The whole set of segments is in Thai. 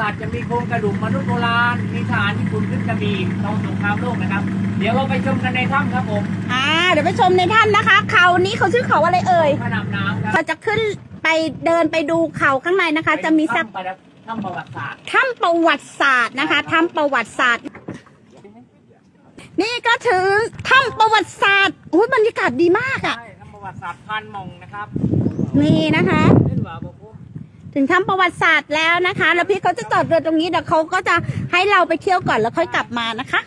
ศาสตร์จะมีโครงกระดูกมนุษย์โบราณ มีทหารญี่ปุ่นขึ้นกระบี่ตอนสงครามโลกนะครับ เดี๋ยวเราไปชมกันในถ้ำครับผมอ่าเดี๋ยวไปชมในถ้ำนะคะ เขานี้เขาชื่อเขาอะไรเอ่ยขนาบน้ำครับเราจะขึ้นไปเดินไปดูเขาข้างในนะคะ จะมีสักถ้ำประถ้ำประวัติศาสตร์ถ้ำประวัติศาสตร์นะคะถ้ำประวัติศาสตร์ นี่ก็ถึงถ้ำประวัติศาสตร์อุ้ยบรรยากาศดีมากอะใช่ถ้ำประวัติศาสตร์พานมงนะครับ นี่นะคะ ถึงถ้ำประวัติศาสตร์แล้วนะคะ แล้วพี่เขาจะจอดเรือตรงนี้เดี๋ยวเขาก็จะให้เราไปเที่ยวก่อนแล้วค่อยกลับมานะคะ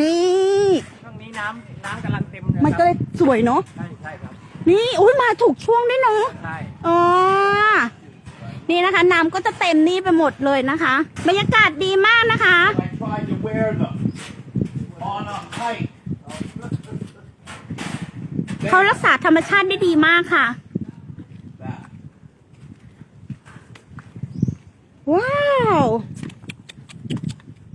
นี่ ช่วงนี้น้ำน้ำกำลังเต็มเลยมันก็เลยสวยเนาะ ใช่ใช่ครับนี่อุ้ยมาถูกช่วงด้วยเนาะ ใช่อ๋อ นี่นะคะน้ำก็จะเต็มนี่ไปหมดเลยนะคะ บรรยากาศดีมากนะคะ I tried to wear them on a hike. เขารักษาธรรมชาติได้ดีมากค่ะ ว้าว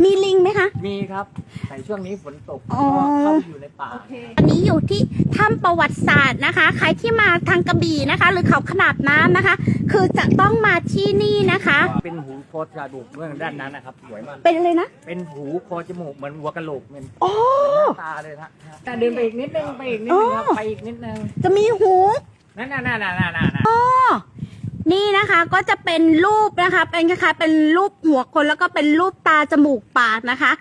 มีลิงไหมคะ มีครับแต่ช่วงนี้ฝนตกอ๋อก็เข้าไปอยู่ในป่าอันนี้อยู่ที่ถ้ำประวัติศาสตร์นะคะ ใครที่มาทางกระบี่นะคะ หรือเขาขนาดน้ำนะคะ คือจะต้องมาที่นี่นะคะ เป็นหูคอจมูกเรื่องด้านนั้นนะครับสวยมาก เป็นเลยนะ เป็นหูคอจมูกเหมือนหัวกะโหลกเหมือนโอ้หน้าตาเลยนะแต่เดินไปอีกนิดนึงไปอีกนิดนึงครับอ๋อ ไปอีกนิดนึง จะมีหู นั่นน่ะนั่นน่ะนั่นน่ะนั่นน่ะอ๋อ นี่นะคะก็จะเป็นรูปนะคะ เป็นคล้ายๆเป็นรูปหัวคนแล้วก็เป็นรูปตาจมูกปากนะคะ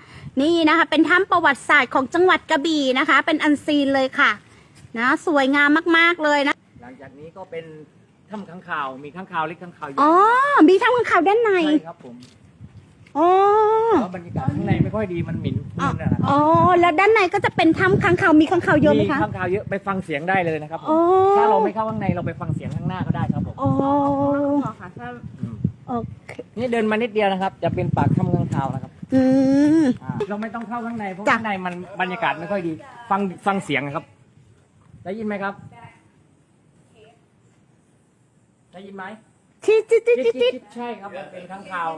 นี่นะคะ เป็นถ้ำประวัติศาสตร์ของจังหวัดกระบี่นะคะ เป็นอันซีนเลยค่ะ นะสวยงามมากๆเลยนะ หลังจากนี้ก็เป็นถ้ำข้างข่าว มีข้างข่าวเล็กข้างข่าวใหญ่อ๋อมีถ้ำข้างคาวด้านในใช่ครับผมอ๋อ เพราะบรรยากาศข้างในไม่ค่อยดีมันหมิ่นนู่นน่ะนะครับอ๋อ แล้วด้านในก็จะเป็นถ้ำค้างคาวมีค้างคาวเยอะไหมมีคะ ข้างข่าวเยอะไปฟังเสียงได้เลยนะครับผมอ๋อ ถ้าเราไม่เข้าข้างในเราไปฟังเสียงข้างหน้าก็ได้ครับผมอ๋ออืมโอเคนี่เดินมานิดเดียวนะครับ จะเป็นปากถ้ำข้างข่าวนะครับอืม อ่าเราไม่ต้องเข้าข้างในเพราะจ้ะ ข้างในมันบรรยากาศไม่ค่อยดี ฟังฟังเสียงนะครับ ได้ยินไหมครับ ได้ยินไหมจิ๊ดจิ๊ดจิ๊ดจิ๊ดจิ๊ดใช่ครับมันเป็นข้างข่าว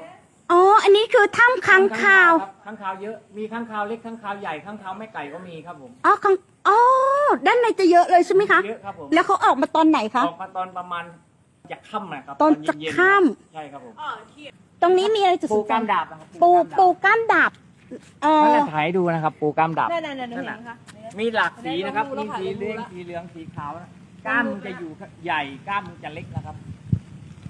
อ๋อ อันนี้คือถ้ำค้างคาว รับข้างข่าวเยอะ มีข้างข่าวเล็กข้างข่าวใหญ่ข้างข่าวแม่ไก่ก็มีครับผมอ๋อค้างอ๋อ ด้านในจะเยอะเลยใช่ไหมคะ เยอะครับผมแล้วเขาออกมาตอนไหนคะ ออกมาตอนประมาณจะค่ำนะครับตอนจะเย็ๆค่ำ ใช่ครับผมตรงนี้มีอะไรจะปูสนใจกล้ามดาบนะครับปูปูกล้ามดาบก้ามดาบ เอ่นั่นแหอละถ่ายให้ดูนะครับ ปูกล้ามดาบ นั่นๆๆหนูนั่นเห็น่ะนค่ะ มีหลากสีนะครับเรามีดูแล้วค่ะสีเราดูเหลืองแล้วสีเหลืองสีขาวนะกล้ามมันจะอยู่ใหญ่กล้ามมันจะเล็กนะครับ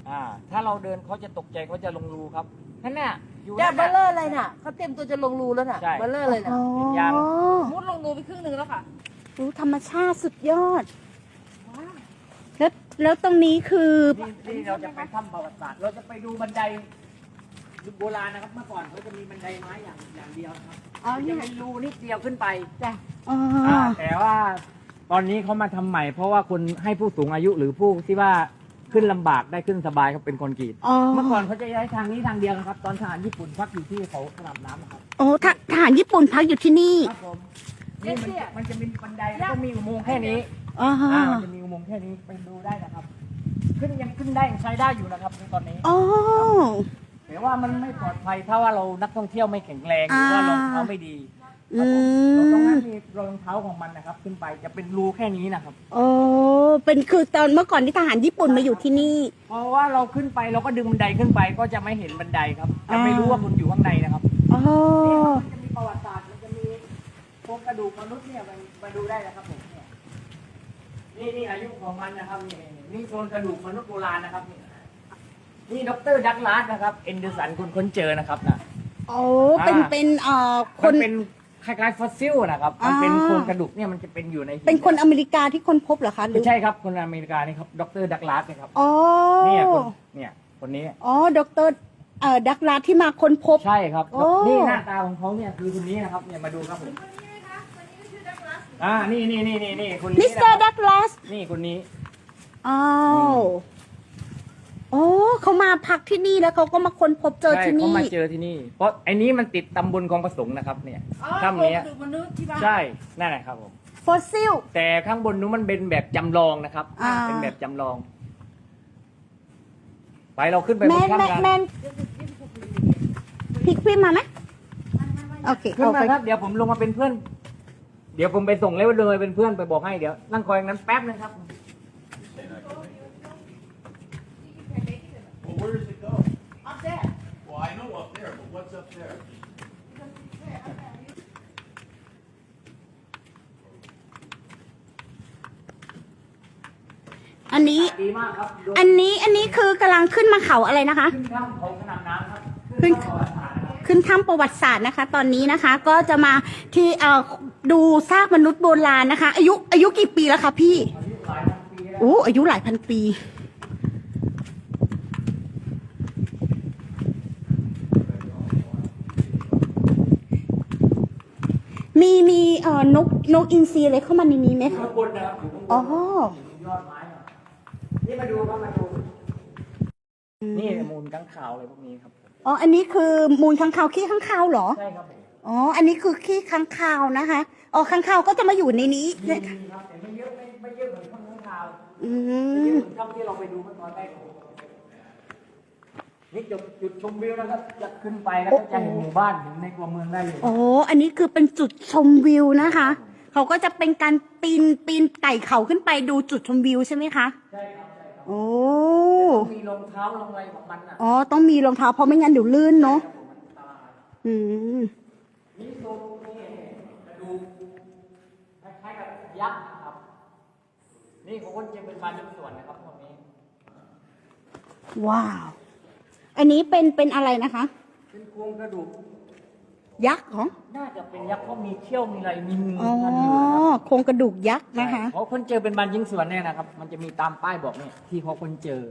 อ่า ถ้าเราเดินเขาจะตกใจเขาจะลงรูครับนั่นน่ะอยู่แกนั่นเบลน่ะเลอร์อะไรน่ะเขาเตรียมตัวจะลงรูแล้วน่ะใช่ เบลเลอร์เลยน่ะอ๋อเห็นยัง มุดลงรูไปครึ่งหนึ่งแล้วค่ะ รู้ธรรมชาติสุดยอด แล้วแล้วตรงนี้คือนี่นี่เราจะไปถ้ำประวัติศาสตร์เราจะไปดูบันไดโบราณนะครับ เมื่อก่อนเขาจะมีบันไดไม้อย่างอย่างเดียวนะครับอ๋อนี่จะมีรูนิดเดียวขึ้นไปจ้ะอ๋ออ่าแต่ว่าตอนนี้เขามาทำใหม่ เพราะว่าคนให้ผู้สูงอายุหรือผู้ที่ว่า ขึ้นลำบากได้ขึ้นสบายเขาเป็นคนกรีดอ๋อเมื่อก่อนเขาจะย้ายทางนี้ทางเดียวนะครับ ตอนทหารญี่ปุ่นพักอยู่ที่เขาสนามน้ำนะครับโอ้ททหารญี่ปุ่นพักอยู่ที่นี่ครับผมนี่มันจะมันจะมีบันไดแล้วก็มีอุโมงค์แค่นี้อ๋ออ่ามันจะมีอุโมงค์แค่นี้ไปดูได้นะครับ ขึ้นยังขึ้นได้ยังใช้ได้อยู่นะครับในตอนนี้ อ๋อ แต่ว่ามันไม่ปลอดภัยถ้าว่าเรานักท่องเที่ยวไม่แข็งแรงหรือว่าอ่า รองเท้าไม่ดี คอืรับผมเราต้องมให้มีรองเท้าของมันนะครับ ขึ้นไปจะเป็นรูแค่นี้นะครับโอ้เป็นคือตอนเมื่อก่อนที่ทหารญี่ปุ่นมาอยู่ที่นี่ เพราะว่าเราขึ้นไปเราก็ดึงบันไดขึ้นไปก็จะไม่เห็นบันไดครับจะไม่รู้ว่าคุณอยู่ข้างในนะครับอ๋อนี่มันจะมีประวัติศาสตร์มันจะมีโครงกระดูกมนุษย์เนี่ยมันมาดูได้นะครับผมเนี่ยนี่นี่อายุของมันนะครับนี่นี่นี่โครงกระดูกมนุษย์โบราณนะครับนี่นี่ดรดักลาสนะครับเอนเดอร์สันคุณค้นเจอนะครับนะโอ้เป็นอ่าเป็นเอ่อคมันนเป็น คล้ายๆฟอสซิลนะครับ มันเป็นอ่าโครงกระดูกเนี่ยมันจะเป็นอยู่ในหิเป็นคนอเมริกาที่คนพบเหรอคะหรืไม่อใช่ครับคนอเมริกานี่ครับดรดักลาสนะครับอ๋อเนี่ยคนเนี่ยคนนี้อ๋อดอกเตอรเอ่อดักลาที่มาค้นพบใช่ครับโอ้นี่หน้าตาของเขาเนี่ยคือคนนี้นะครับเนี่ยมาดูครับผมอ่านี่นี่นี่นี่นี่คนนี้มิสเตอร์นะคดับกลาสนี่คนนี้อ้าวโอ้ เขามาพักที่นี่แล้วเขาก็มาค้นพบเจอใช่ที่เขานี่ มาเจอที่นี่ เพราะไอ้นี้มันติดตำบลคลองประสงค์นะครับเนี่ยอ๋อถ้ำเนี้ยโครงกระดูกมนุษย์ที่บ้านใช่นั่นแหละครับผม ฟอสซิล แต่ข้างบนนู้นมันเป็นแบบจำลองนะครับ อ่า เป็นแบบจำลอง ไปเราขึ้นไปแมบนนแมถ้ำนกันแมนพลิกพี่มาไหมโอเคขึ้นเอามาไปครับเดี๋ยวผมลงมาเป็นเพื่อน เดี๋ยวผมไปส่งแล้วเลยเป็นเพื่อนไปบอกให้เดี๋ยวนั่งคอยอย่างนั้นแป๊บนึงครับ upstairs. อันนี้ ดีมากครับดูอันนี้ อันนี้คือกำลังขึ้นมาเขาอะไรนะคะ ขึ้นถ้ำของขนาดน้ำครับขึ้นถ้ำประวัติศาสตร์นะครับขึ้นถ้ำประวัติศาสตร์นะคะ ตอนนี้นะคะ ก็จะมาที่เอ่อดูซากมนุษย์โบราณนะคะ อายุอายุกี่ปีแล้วคะพี่อายุหลายพันปีแล้วโอ้อายุหลายพันปี มีมีเอ่อนกนกอินทรีอะไรเข้ามาในนี้ไหมอยู่คะข้างบนนะครับอยู่ข้างบนอ๋ออยู่ยอดไม้อะนี่มาดูครับมาดู นี่มูลกังขาวอะไรพวกนี้ครับอ๋อ อันนี้คือมูลค้างคาวขี้ค้างคาวเหรอ ใช่ครับผมอ๋อ อันนี้คือขี้ค้างคาวนะคะ อ๋อค้างคาวก็จะมาอยู่ในนี้มีเนี่ยมีครับแต่ไม่เยอะไม่ไม่เยอะเหมือนข้างข้างขาวอืไม่เยมอะเหมือนถ้ำที่เราไปดูเมื่อตอนแรก นี่จุดจุดชมวิวนะครับ จะขึ้นไปแล้วก็จะเห็นหมู่บ้านเห็นในตัวเมืองได้เลยโอ้อันนี้คือเป็นจุดชมวิวนะคะ เขาก็จะเป็นการปีนปีนไต่เขาขึ้นไปดูจุดชมวิวใช่ไหมคะ ใช่ครับใช่ครับโอ้มีรองเท้ารองอะไรของมันอะอ๋อ ต้องมีรองเท้าเพราะไม่งั้นเดี๋ยวลื่นเนาะครับผมมันอันตรายอืม นี่โซนนี่กระดูกคล้ายๆกับยักษ์นะครับ นี่ของคนเจียงเป็นบานยุคส่วนนะครับพวกนี้ ว้าว อันนี้เป็นเป็นอะไรนะคะ เป็นโครงกระดูก ยักษ์เหรอ น่าจะเป็นยักษ์เพราะมีเขี้ยวมีอะไรมีมืออ๋อ พันอยู่นะครับโครงกระดูกยักษ์นะคะ เพราะคนเจอเป็นบานยิงสวนเนี่ยนะครับ มันจะมีตามป้ายบอกเนี่ยที่เขาคนเจอ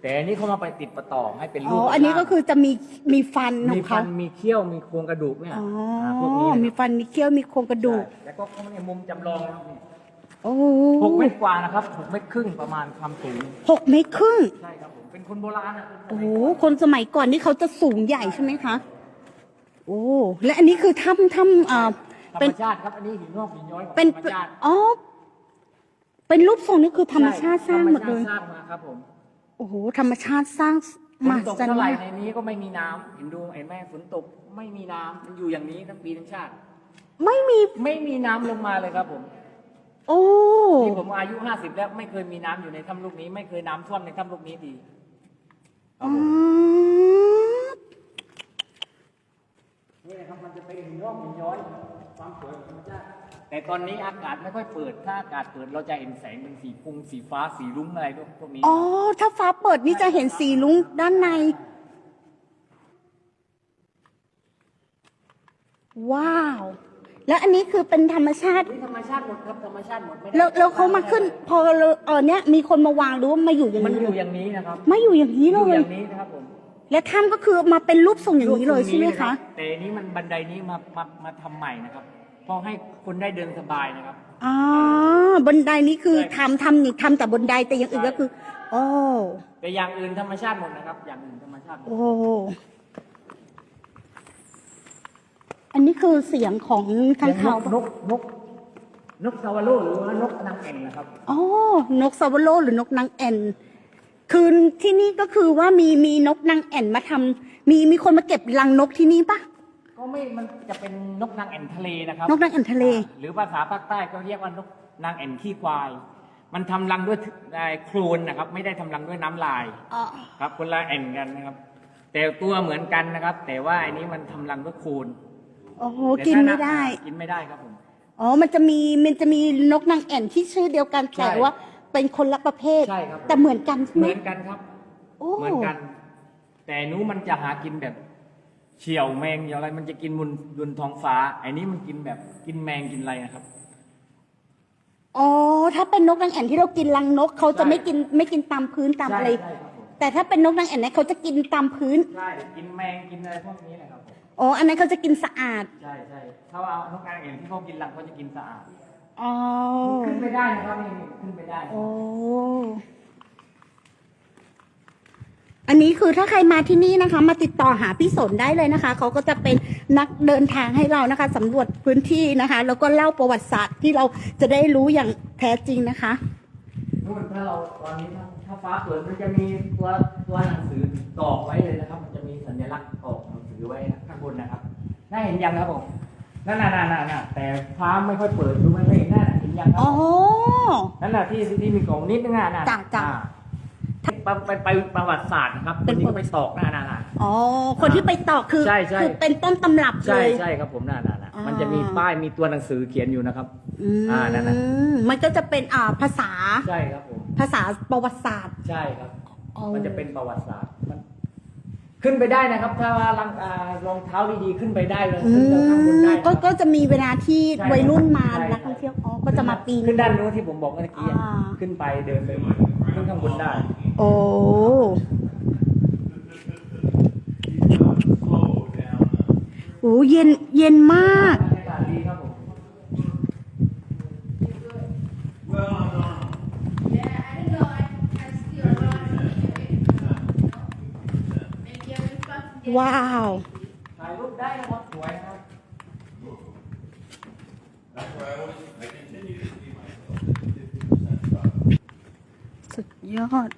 แต่อันนี้เขามาไปติดประต่อให้เป็นรูอ๋อปอันนี้ก็คือจะมีมีฟันขมีองฟัเขานมีเขี้ยวมีโครงกระดูกเนี่ยอ๋อาพวกนี้มีนะฟัน มีเขี้ยว มีโครงกระดูก ใช่แล้วก็เขาในมุมจำลองนะครับนี่ โอ้หกเมตรกว่านะครับหกเมตรครึ่งประมาณความสูงหกเมตรครึ่ง ใช่ครับผมเป็นคนโบราณอะโอ้โห คนสมัยก่อนนี่เขาจะสูงใหญ่ใช่ไหมคะ โอ้ และอันนี้คือถ้ำถ้ำอ่าธรเป็นรมชาติครับอันนี้หินงอกหินย้อยของเป็นธรรมชาติอ๋อ เป็นรูปทรงนี่คือธรรมชาติสร้างหมดเลย ธรรมชาติสร้างมาครับผมโอ้โห ธรรมชาติสร้างฝมนหัตกศจรรเท่าย์ไหร่มากในนี้ก็ไม่มีน้ำเห็นดูเห็นไหมฝนตกไม่มีน้ำมันอยู่อย่างนี้ทั้งปีทั้งชาติ ไม่มี ไม่มีน้ำลงมาเลยครับผม โอ้ที่ผมอายุห้าสิบแล้วไม่เคยมีน้ำอยู่ในถ้ำลูกนี้ ไม่เคยน้ำท่วมในถ้ำลูกนี้ดีครับอ๋ผมอนี่นะครับมันจะเป็นหินงอกหินย้อยความสวยของธรรมชาติแต่ตอนนี้อากาศไม่ค่อยเปิด ถ้าอากาศเปิดเราจะเห็นแสงเป็นสีพุงสีฟ้าสีรุ้งอะไรพวกนี้ อ๋อ ถ้าฟ้าเปิดนี่จะเห็นสีลุงด้านใน ว้าว แล้วอันนี้คือเป็นธรรมชาตินี่ธรรมชาติหมดครับธรรมชาติหมดไม่ได้แล้วแล้วเขามาขึ้น พอเราเออเนี้ยมีคนมาวางหรือว่ามาอยู่อย่างมันนี้อเลยู่ยอย่างนี้นะครับมาอยู่อย่างนี้อเลยู่อยย่างนี้นะครับผมและถ้ำก็คือมาเป็นรูปทรงอย่างนี้เลยใช่ไหมคะ แต่อันนี้มันบันไดนี้มามามาทำใหม่นะครับเพราะให้คนได้เดินสบายนะครับ อ๋อบนไดนี้คือทำทำนี่ทำแต่บนไดแต่อย่างอื่นก็คือ โอ้แต่อย่างอื่นธรรมชาติหมดนะครับ อย่างอื่นธรรมชาติหมด โอ้ อันนี้คือเสียงของข้างคาวนกนกนกซาวาโลหรือว่านกนางแอ่นนะครับ อ๋อ นกซาวาโลหรือนกนางแอ่น คือที่นี่ก็คือว่ามีมีนกนางแอ่นมาทำมีมีคนมาเก็บรังนกที่นี่ปะ ก็ไม่มันจะเป็นนกนางแอ่นทะเลนะครับนกนางแอ่นทะเลหรือภาษาภาคใต้ก็เรียกว่านกนางแอ่นขี้ควาย มันทำรังด้วยเอ่อโคลนนะครับ ไม่ได้ทำรังด้วยน้ำลายอ๋อ ครับคนละแอ่นกันนะครับ แต่ตัวเหมือนกันนะครับ แต่ว่าอันนี้มันทำรังด้วยโคลน โอ้โหแต่กินถ้าไม่ได้ กินไม่ได้ครับผม อ๋อ มันจะมีมันจะมีนกนางแอ่นที่ชื่อเดียวกันใช่แต่ว่าเป็นคนละประเภท ใช่ครับ แต่เหมือนกันใช่ไหเหมมือนกันครับ โอ้เหมือนกัน แต่หนู้มันจะหากินแบบเฉียวแมงเฉียวอะไร มันจะกินบนบนท้องฟ้าไอ้นี้มันกินแบบกินแมงกินอะไรนะครับ อ๋อ ถ้าเป็นนกนางแอ่นที่เรากินรังนกเขาจะใช่ ไม่กินไม่กินตามพื้นตามอะไร ใช่ครับผมแต่ถ้าเป็นนกนางแอ่นเนี่ยเขาจะกินตามพื้น ใช่กินแมงกินอะไรพวกนี้แหละครับผม อ๋อ อันนั้นเขาจะกินสะอาด ใช่ใช่ถ้าเอานกนางแอ่นที่เขากินรังเขาจะกินสะอาดอ๋อ ขึ้นไปได้นะครับนี่ขึ้นไปได้ โอ้ อันนี้คือถ้าใครมาที่นี่นะคะ มาติดต่อหาพี่สนได้เลยนะคะ เขาก็จะเป็นนักเดินทางให้เรานะคะสำรวจพื้นที่นะคะ แล้วก็เล่าประวัติศาสตร์ที่เราจะได้รู้อย่างแท้จริงนะคะนู่นถ้าเราตอนนี้ถ้าถ้าฟ้าเปิดมันจะมีตัวตัวหนังสือตอกไว้เลยนะครับ มันจะมีสัญลักษณ์ตอกหนังสื อไว้ข้างบนนะครับ น่าเห็นยังครับผมนั่นน่ะนั่นน่ะนั่นน่ะแต่ฟ้าไม่ค่อยเปิดดูไม่ค่อยเห็นนั่นน่ะเห็นยังครัอ๋บอนั่นน่ะที่ที่มีกล่องนิดนึงอะน่ะจ้ะจ้ะอ่าไปไปไปประวัติศาสตร์นะครับเป็คนนนี้ก็ไปตอกหน้าหน้าหน้าอ๋อ คนที่ไปต่อคือใช่ใช่ คือเป็นต้นตำรับเลใช่ย ใช่ครับผมหน้าหน้าหน้าอ่ามั มันจะมีป้ายมีตัวหนังสือเขียนอยู่นะครับ อืมอ่านั่นน่ะ มันก็จะเป็นอ่าภาษาใช่ครับผมภาษาประวัติศาสตร์ใช่ครับ อ๋อมันจะเป็นประวัติศาสตร์มัน ขึ้นไปได้นะครับ ถ้าว่ารังอ่ารองเท้าดีๆขึ้นไปได้เลยอืขึ้นไปข้างบนได้มก็ก็จะมีเวลาที่ใช่วัยรุ่นมาใช่ นักท่องเที่ยวอ๋อก็จะมาปีน ขึ้นด้านนู้นที่ผมบอกเมื่อกี้อะอ่า ขึ้นไปเดินไปขึ้นข้างบนได้ โอ้ Slow down. โหเย็นเย็นมาก บรรยากาศดีครับผม Well, I'm normal. Yeah, I don't know. I, I still run. Maybe I will come get ว้าวถ่ายรูปได้นะครับสวยนะครับ That's why I always, I continue to see myself at 50% stop. สุดยอด